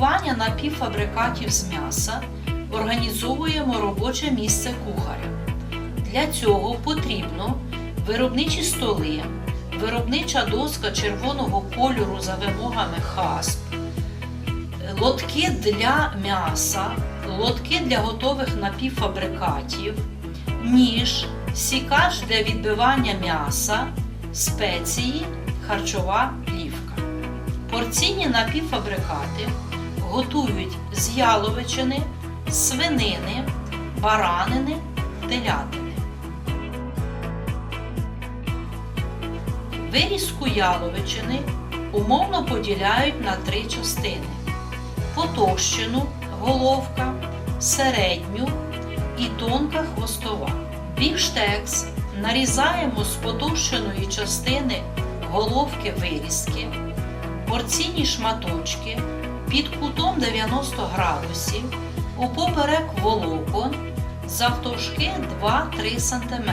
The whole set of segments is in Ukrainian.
напівфабрикатів з м'яса організовуємо робоче місце кухаря. Для цього потрібно виробничі столи, виробнича доска червоного кольору за вимогами ХАСП, лотки для м'яса, лотки для готових напівфабрикатів, ніж, сікач для відбивання м'яса, спеції, харчова плівка. Порційні напівфабрикати готують з яловичини, свинини, баранини, телятини. Вирізку яловичини умовно поділяють на три частини: потовщену головка, середню і тонка хвостова. Бівштекс нарізаємо з потовщеної частини головки вирізки, порційні шматочки під кутом 90 градусів, упоперек волокон завтовшки 2-3 см.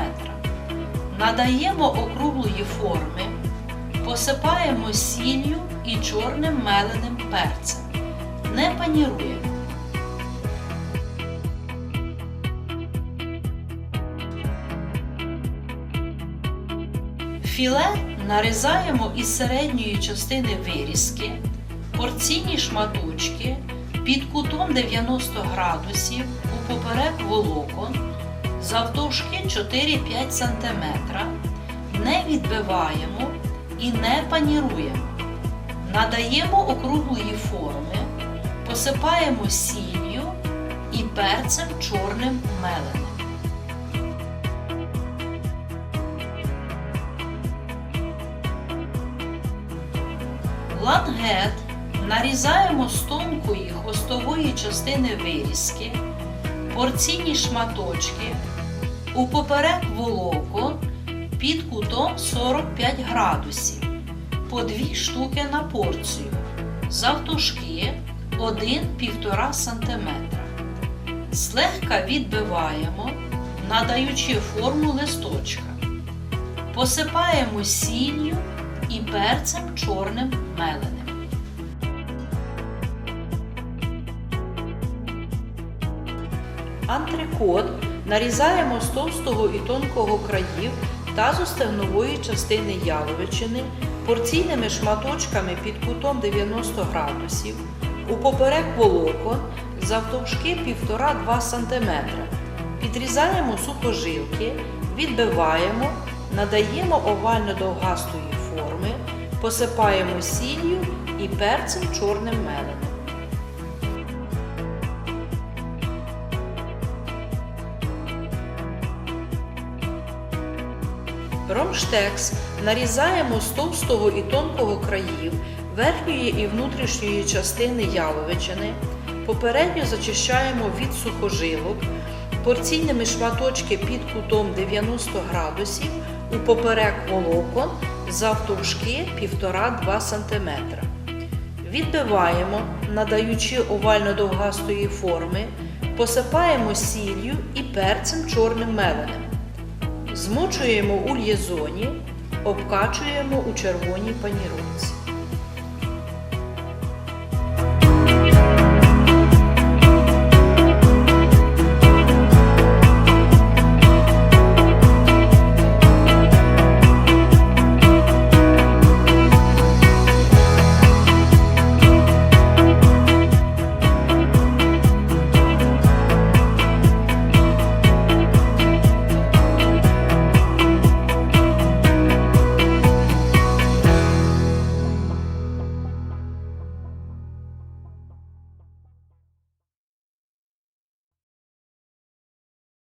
Надаємо округлої форми, посипаємо сіллю і чорним меленим перцем. Не паніруємо. Філе нарізаємо із середньої частини вирізки, порційні шматочки під кутом 90 градусів у поперек волокон завтовшки 4-5 см. Не відбиваємо і не паніруємо. Надаємо округлої форми, посипаємо сіллю і перцем чорним меленим. Лангет нарізаємо з тонкої хвостової частини вирізки, порційні шматочки, у поперек волокон під кутом 45 градусів, по 2 штуки на порцію, завтовшки 1-1,5 см. Злегка відбиваємо, надаючи форму листочка. Посипаємо сіллю і перцем чорним меленим. Антрикот нарізаємо з товстого і тонкого країв та з стегнової частини яловичини порційними шматочками під кутом 90 градусів, у поперек волокон завтовшки 1,5-2 см. Підрізаємо сухожилки, відбиваємо, надаємо овально довгастої форми, посипаємо сіллю і перцем чорним меленим. Ромштекс нарізаємо з товстого і тонкого країв верхньої і внутрішньої частини яловичини, попередньо зачищаємо від сухожилок, порційними шматочки під кутом 90 градусів у поперек волокон завтовшки 1,5-2 см. Відбиваємо, надаючи овально-довгастої форми, посипаємо сіллю і перцем чорним меленим. Змочуємо у л'єзоні, обкачуємо у червоній паніровці.